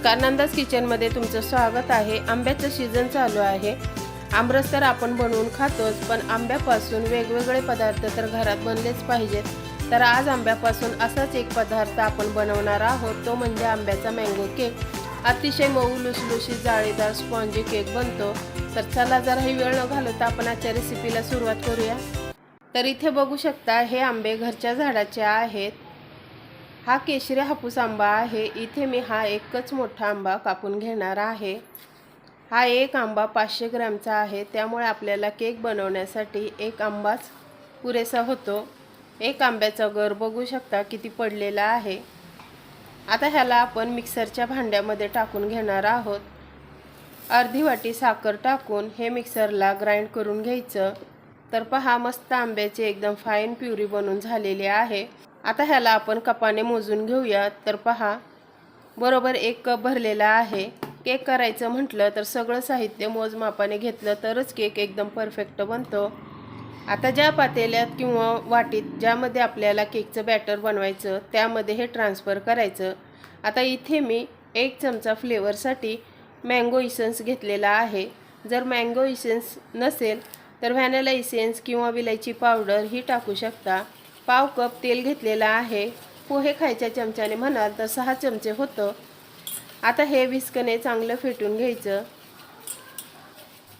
नमस्कार नंदास किचनमध्ये तुमचं स्वागत आहे. आंब्याचं सीझन चालू आहे. आमरस तर आपण बनवून खातोच पण आंब्यापासून वेगवेगळे पदार्थ तर घरात बनलेच पाहिजेत. तर आज आंब्यापासून असाच एक पदार्थ आपण बनवणार आहोत. तो म्हणजे आंब्याचा मँगो केक अतिशय मऊ लुसलुशी जाळीदार स्पॉन्जी केक बनतो. तर चला जराही वेळ न घालवता आपण आजच्या रेसिपीला सुरुवात करूया. तर इथे बघू शकता हे आंबे घरच्या झाडाचे आहेत. हा केशरी हापूस आंबा आहे. इथे मी हा एकच मोठा आंबा कापून घेणार आहे. हा एक आंबा पाचशे ग्रॅमचा आहे. त्यामुळे आपल्याला केक बनवण्यासाठी एक आंबाच पुरेसा होतो. एक आंब्याचा गर बघू शकता किती पडलेला आहे. आता ह्याला आपण मिक्सरच्या भांड्यामध्ये टाकून घेणार आहोत. अर्धी वाटी साखर टाकून हे मिक्सरला ग्राइंड करून घ्यायचं. तर पहा मस्त आंब्याची एकदम फाईन प्युरी बनून झालेली आहे. आता ह्याला आपण कपाने मोजून घेऊया. तर पहा बरोबर एक कप भरलेला आहे. केक करायचं म्हटलं तर सगळं साहित्य मोजमापाने घेतलं तरच केक एकदम परफेक्ट बनतो. आता ज्या पातेल्यात किंवा वाटीत ज्यामध्ये आपल्याला केकचं बॅटर बनवायचं त्यामध्ये हे ट्रान्सफर करायचं. आता इथे मी एक चमचा फ्लेवरसाठी मँगो इसेन्स घेतलेला आहे. जर मँगो इसेन्स नसेल तर व्हॅनिला इसेन्स किंवा विलायची पावडर ही टाकू शकता. पाव कप तेल घेतलेलं आहे. पोहे खायच्या चमच्याने म्हणाल तर सहा चमचे होतं. आता हे विस्कने चांगलं फेटून घ्यायचं.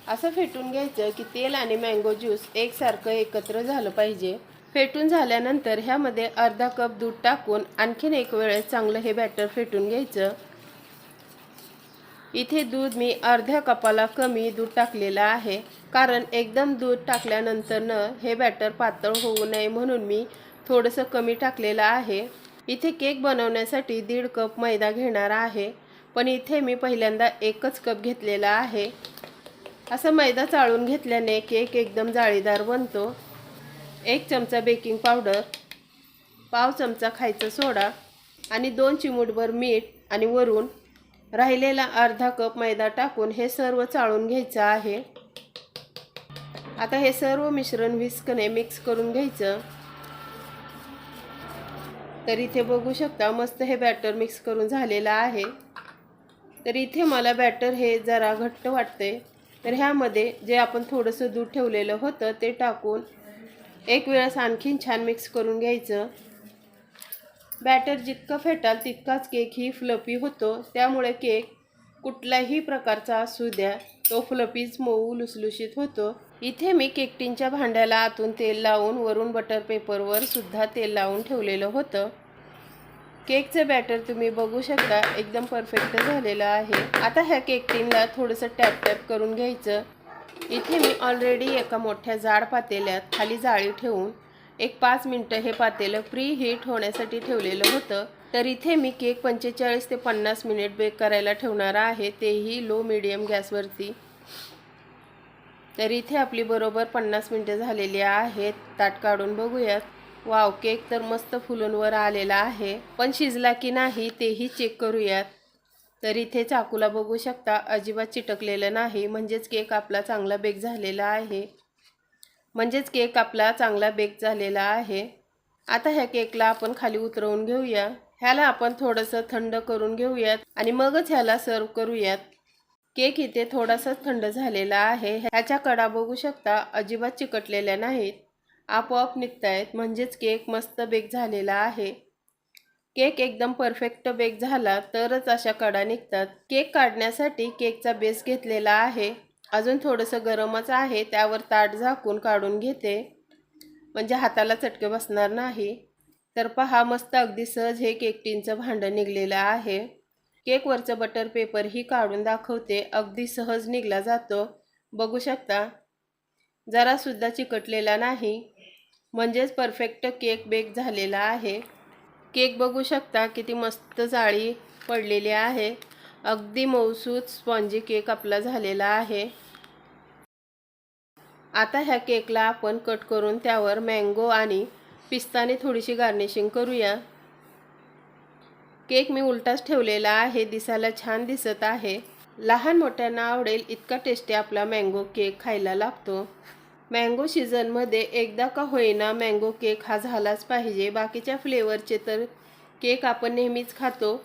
असं फेटून घ्यायचं की तेल आणि मँगो ज्यूस एकसारखं एकत्र झालं पाहिजे. फेटून झाल्यानंतर ह्यामध्ये अर्धा कप दूध टाकून आणखीन एक वेळेस चांगलं हे बॅटर फेटून घ्यायचं. इथे दूध मी अर्ध्या कपाला कमी दूध टाकलेलं आहे. कारण एकदम दूध टाकल्यानंतरनं हे बॅटर पातळ होऊ नये म्हणून मी थोडंसं कमी टाकलेलं आहे. इथे केक बनवण्यासाठी दीड कप मैदा घेणार आहे. पण इथे मी पहिल्यांदा एकच कप घेतलेला आहे. असं मैदा चाळून घेतल्याने केक एकदम जाळीदार बनतो. एक चमचा बेकिंग पावडर पाव चमचा खायचा सोडा आणि दोन चिमूटभर मीठ आणि वरून राहिलेला अर्धा कप मैदा टाकून हे सर्व चाळून घ्यायचं आहे. आता हे सर्व मिश्रण विस्कने मिक्स करून घ्यायचं. तर इथे बघू शकता मस्त हे बॅटर मिक्स करून झालेलं आहे. तर इथे मला बॅटर हे जरा घट्ट वाटते तर ह्यामध्ये जे आपण थोडंसं दूध ठेवलेलं होतं ते टाकून एक वेळेस आणखीन छान मिक्स करून घ्यायचं. बॅटर जितकं फेटाल तितकाच केक ही फ्लपी होतो. त्यामुळे केक कुठल्याही प्रकारचा असू द्या तो फ्लपीच मऊ लुसलुशीत होतो. इथे मी केकटींच्या भांड्याला आतून तेल लावून वरून बटर पेपरवर सुद्धा तेल लावून ठेवलेलं होतं. केकचं बॅटर तुम्ही बघू शकता एकदम परफेक्ट झालेलं आहे. आता ह्या केक टीनला थोडंसं टॅप टॅप करून घ्यायचं. इथे मी ऑलरेडी एका मोठ्या जाड पातेल्यात खाली जाळी ठेवून एक पाच मिनटं हे पातेलं प्री हीट होण्यासाठी ठेवलेलं होतं. तर इथे मी केक पंचेचाळीस ते पन्नास मिनिट बेक करायला ठेवणार आहे. तेही लो मिडियम गॅसवरती. तर इथे आपली बरोबर पन्नास मिनटं झालेली आहेत. ताट काढून बघूयात. वाव केक तर मस्त फुलूंवर आलेला आहे. पण शिजला की नाही तेही चेक करूयात. तर इथे चाकूला बघू शकता अजिबात चिटकलेलं नाही. म्हणजेच केक आपला चांगला बेक झालेला आहे. म्हणजेच केक आपला चांगला बेक झालेला आहे. आता ह्या केकला आपण खाली उतरवून घेऊया. ह्याला आपण थोडंसं थंड करून घेऊयात आणि मगच ह्याला सर्व करूयात. केक इथे थोडासा थंड झालेला आहे. ह्याच्या कडा बघू शकता अजिबात चिकटलेल्या नाहीत. आपोआप निघतायत. म्हणजेच केक मस्त बेक झालेला आहे. केक एकदम परफेक्ट बेक झाला तरच अशा कडा निघतात. केक काढण्यासाठी केकचा बेस घेतलेला आहे. अजून थोडंसं गरमच आहे. त्यावर ताट झाकून काढून घेते. म्हणजे हाताला चटके बसणार नाही. तर पहा मस्त अगदी सहज हे केक टीनचं भांडं निघलेलं आहे. केकवरचं बटर पेपर ही काढून दाखवते. अगदी सहज निघला जातो. बघू शकता जरासुद्धा चिकटलेला नाही. म्हणजेच परफेक्ट केक बेक झालेला आहे. केक बघू शकता किती मस्त जाळी पडलेली आहे. अगदी मऊसूत स्पॉन्जी केक आपला झालेला आहे. आता ह्या केकला आपण कट करून त्यावर मँगो आणि पिस्ताने थोडीशी गार्निशिंग करूया. केक मी उलटाच ठेवलेला आहे दिसायला छान दिसत आहे. लहान मोठ्यांना आवडेल इतका टेस्टी आपला मँगो केक खायला लागतो. मँगो सीझनमध्ये एकदा का होईना मँगो केक हा झालाच पाहिजे. बाकीच्या फ्लेवरचे तर केक आपण नेहमीच खातो.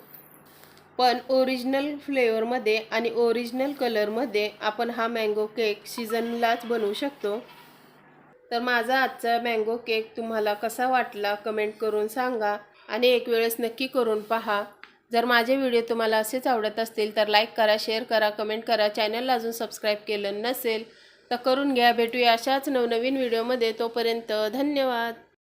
पण ओरिजिनल फ्लेवरमध्ये आणि ओरिजिनल कलरमध्ये आपण हा मँगो केक सीझनलाच बनवू शकतो. तर माझा आजचा मँगो केक तुम्हाला कसा वाटला कमेंट करून सांगा आणि एक वेळेस नक्की करून पहा. जर माझे व्हिडिओ तुम्हाला असेच आवडत असतील तर लाईक करा शेअर करा कमेंट करा. चॅनलला अजून सबस्क्राईब केलं नसेल तर करून घ्या. भेटूया अशाच नवनवीन व्हिडिओमध्ये तोपर्यंत धन्यवाद.